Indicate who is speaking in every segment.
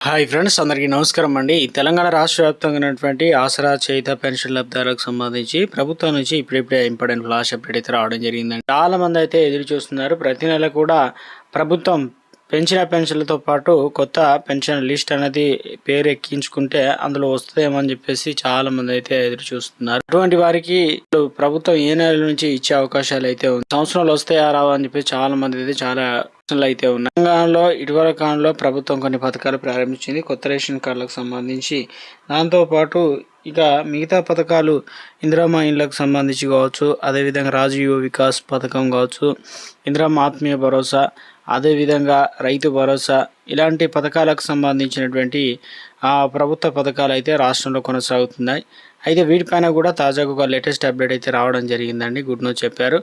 Speaker 1: Hi friends అందరికీ నమస్కారం అండి. తెలంగాణ రాష్ట్ర వ్యాప్తంగా ఉన్నటువంటి ఆసరా చేత పెన్షన్ లబ్ధాలకు సంబంధించి ప్రభుత్వం నుంచి ఇప్పుడిప్పుడే ఇంపార్టెంట్ ఫ్లాష్ అప్డేట్ అయితే రావడం జరిగిందండి. చాలా మంది అయితే ఎదురు చూస్తున్నారు. ప్రతి నెల కూడా ప్రభుత్వం పెంచిన పెన్షన్లతో పాటు కొత్త పెన్షన్ లిస్ట్ అనేది పేరు ఎక్కించుకుంటే అందులో వస్తుందేమో అని చెప్పేసి చాలా మంది అయితే ఎదురు చూస్తున్నారు. అటువంటి వారికి ప్రభుత్వం ఏ నెల నుంచి ఇచ్చే అవకాశాలు అయితే ఉంది సంవత్సరాలు వస్తాయా రావా అని చెప్పి చాలా మంది అయితే చాలా ప్రశ్నలు అయితే ఉన్నాయి తెలంగాణలో ఇటీవల కాలంలో ప్రభుత్వం కొన్ని పథకాలు ప్రారంభించింది. కొత్త రేషన్ కార్డులకు సంబంధించి. దాంతోపాటు ఇక మిగతా పథకాలు ఇందిరామా ఇండ్లకు సంబంధించి కావచ్చు. అదేవిధంగా రాజీవ్ వికాస్ పథకం కావచ్చు. ఇందిరామా ఆత్మీయ భరోసా అదేవిధంగా రైతు భరోసా ఇలాంటి పథకాలకు సంబంధించినటువంటి ప్రభుత్వ పథకాలు అయితే రాష్ట్రంలో కొనసాగుతున్నాయి. అయితే వీటిపైన కూడా తాజాగా ఒక లేటెస్ట్ అప్డేట్ అయితే రావడం జరిగిందండి. గుడ్ న్యూస్ చెప్పారు.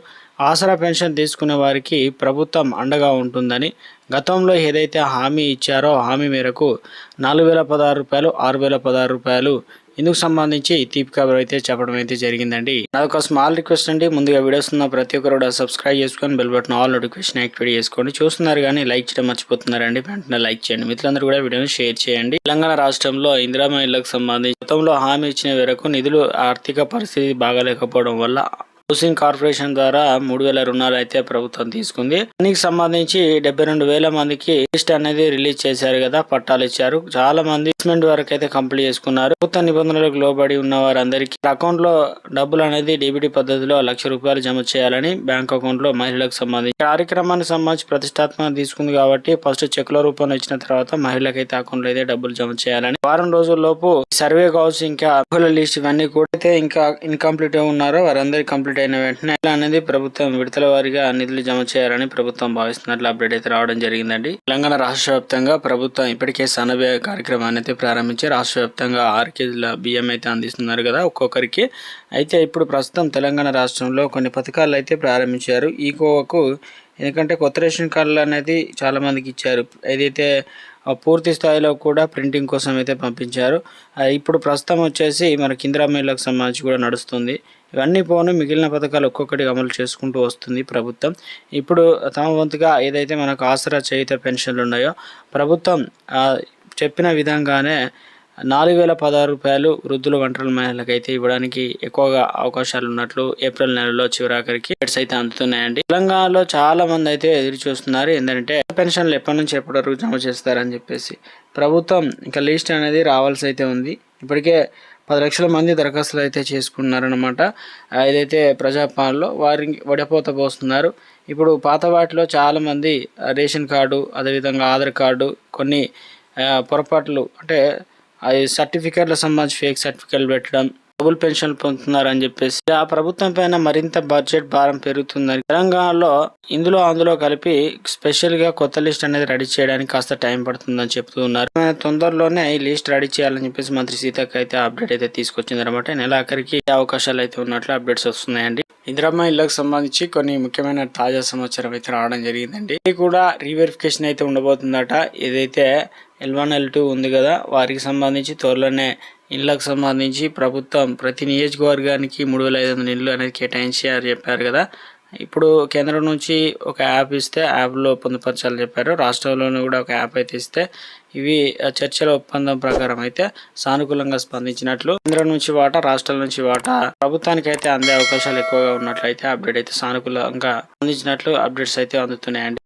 Speaker 1: ఆసరా పెన్షన్ తీసుకునే వారికి ప్రభుత్వం అండగా ఉంటుందని గతంలో ఏదైతే హామీ ఇచ్చారో హామీ మేరకు నాలుగు వేల పదహారు రూపాయలు ఆరు వేల పదహారు రూపాయలు ఇందుకు సంబంధించి తీపి కబర్ అయితే చెప్పడం అయితే జరిగిందండి. నాదొక స్మాల్ రిక్వెస్ట్ అండి. ముందుగా వీడియోస్ ఉన్న ప్రతి ఒక్కరు కూడా సబ్స్క్రైబ్ చేసుకొని bell button all notification activate చేసుకోండి. చూస్తున్నారు కానీ లైక్ చేయడం మర్చిపోతున్నారండి. వెంటనే లైక్ చేయండి. మిత్రులందరూ కూడా వీడియోని షేర్ చేయండి. తెలంగాణ రాష్ట్రంలో ఇందిరామ ఇళ్ళకు సంబంధించి గతంలో హామీ ఇచ్చిన మేరకు నిధులు ఆర్థిక పరిస్థితి బాగాలేకపోవడం వల్ల హౌసింగ్ కార్పొరేషన్ ద్వారా మూడు వేల రుణాలు అయితే ప్రభుత్వం తీసుకుంది. దానికి సంబంధించి డెబ్బై రెండు వేల మందికి లిస్ట్ అనేది రిలీజ్ చేశారు కదా పట్టాలు ఇచ్చారు. చాలా మంది ఇన్వెస్ట్మెంట్ వరకు అయితే కంప్లీట్ చేసుకున్నారు. కొత్త నిబంధనలకు లోబడి ఉన్న వారందరికీ అకౌంట్లో డబ్బులు అనేది డెబిట్ పద్ధతిలో లక్ష రూపాయలు జమ చేయాలని బ్యాంక్ అకౌంట్లో మహిళలకు సంబంధించి కార్యక్రమానికి సంబంధించి ప్రతిష్టాత్మక తీసుకుంది కాబట్టి ఫస్ట్ చెక్ల రూపంలో ఇచ్చిన తర్వాత మహిళకైతే అకౌంట్లో అయితే డబ్బులు జమ చేయాలని. వారం రోజుల్లోపు సర్వే కావచ్చు ఇంకా అర్హుల లిస్ట్ ఇవన్నీ కూడా అయితే ఇంకా ఇన్కంప్లీట్ ఉన్నారో వారందరికీ కంప్లీట్ అయిన వెంటనే అనేది ప్రభుత్వం విడతల వారీగా నిధులు జమ చేయాలని ప్రభుత్వం భావిస్తున్నట్లు అప్డేట్ అయితే రావడం జరిగిందండి. తెలంగాణ రాష్ట్ర వ్యాప్తంగా ప్రభుత్వం ఇప్పటికే సనబే కార్యక్రమాన్ని అయితే ప్రారంభించి రాష్ట్ర వ్యాప్తంగా ఆరు కేజీల బియ్యం అయితే అందిస్తున్నారు కదా ఒక్కొక్కరికి. అయితే ఇప్పుడు ప్రస్తుతం తెలంగాణ రాష్ట్రంలో కొన్ని పథకాలు అయితే ప్రారంభించారు. ఈ కోవకు ఎందుకంటే కొత్త రేషన్ కార్డులు అనేది చాలామందికి ఇచ్చారు. ఏదైతే పూర్తి స్థాయిలో కూడా ప్రింటింగ్ కోసం అయితే పంపించారు ఇప్పుడు ప్రస్తుతం వచ్చేసి మన ఇందిరా మేళకు సంబంధించి కూడా నడుస్తుంది. ఇవన్నీ పోను మిగిలిన పథకాలు ఒక్కొక్కటి అమలు చేసుకుంటూ వస్తుంది ప్రభుత్వం. ఇప్పుడు తమ వంతుగా ఏదైతే మనకు ఆసరా చేయుత పెన్షన్లు ఉన్నాయో ప్రభుత్వం చెప్పిన విధంగానే నాలుగు వేల పదహారు రూపాయలు వృద్ధుల ఒంటరి మహిళలకు అయితే ఇవ్వడానికి ఎక్కువగా అవకాశాలు ఉన్నట్లు ఏప్రిల్ నెలలో చివరాఖరికి డేట్స్ అయితే అందుతున్నాయండి. తెలంగాణలో చాలా మంది అయితే ఎదురు చూస్తున్నారు. ఏంటంటే పెన్షన్లు ఎప్పటి నుంచి ఎప్పటి వరకు జమ చేస్తారని చెప్పేసి. ప్రభుత్వం ఇంకా లిస్ట్ అనేది రావాల్సి అయితే ఉంది. ఇప్పటికే పది లక్షల మంది దరఖాస్తులు అయితే చేసుకున్నారనమాట ఏదైతే ప్రజాపాలనలో వారి వడపోత పోస్తున్నారు. ఇప్పుడు పాత వాటిలో చాలామంది రేషన్ కార్డు అదేవిధంగా ఆధార్ కార్డు కొన్ని పొరపాట్లు అంటే అది సర్టిఫికెట్ల సంబంధించి ఫేక్ సర్టిఫికేట్లు పెట్టడం డబుల్ పెన్షన్లు పొందుతున్నారని చెప్పేసి ఆ ప్రభుత్వం పైన మరింత బడ్జెట్ భారం పెరుగుతుందని తెలంగాణలో ఇందులో అందులో కలిపి స్పెషల్గా కొత్త లిస్ట్ అనేది రెడీ చేయడానికి కాస్త టైం పడుతుందని చెప్తూ ఉన్నారు తొందరలోనే ఈ లిస్ట్ రెడీ చేయాలని చెప్పేసి మంత్రి సీతక్ అయితే అప్డేట్ అయితే తీసుకొచ్చింది అనమాట నెల ఆఖరికి అవకాశాలు అయితే ఉన్నట్లు అప్డేట్స్ వస్తున్నాయండి. ఇందిరమ్మ ఇళ్ళకు సంబంధించి కొన్ని ముఖ్యమైన తాజా సమాచారం అయితే రావడం జరిగిందండి. ఇది కూడా రీవెరిఫికేషన్ అయితే ఉండబోతుందట. ఏదైతే ఎల్ వన్ ఎల్ టూ ఉంది కదా వారికి సంబంధించి త్వరలోనే ఇళ్ళకు సంబంధించి ప్రభుత్వం ప్రతి నియోజకవర్గానికి మూడు వేల ఐదు వందల ఇళ్ళు అనేది కేటాయించారు చెప్పారు కదా. ఇప్పుడు కేంద్రం నుంచి ఒక యాప్ ఇస్తే యాప్లో పొందుపరచాలని చెప్పారు. రాష్ట్రంలోనూ కూడా ఒక యాప్ అయితే ఇస్తే ఇవి చర్చల ఒప్పందం ప్రకారం అయితే సానుకూలంగా స్పందించినట్లు. కేంద్రం నుంచి వాటా రాష్ట్రాల నుంచి వాటా ప్రభుత్వానికి అయితే అందే అవకాశాలు ఎక్కువగా ఉన్నట్లయితే అప్డేట్ అయితే సానుకూలంగా స్పందించినట్లు అప్డేట్స్ అయితే అందుతున్నాయండి.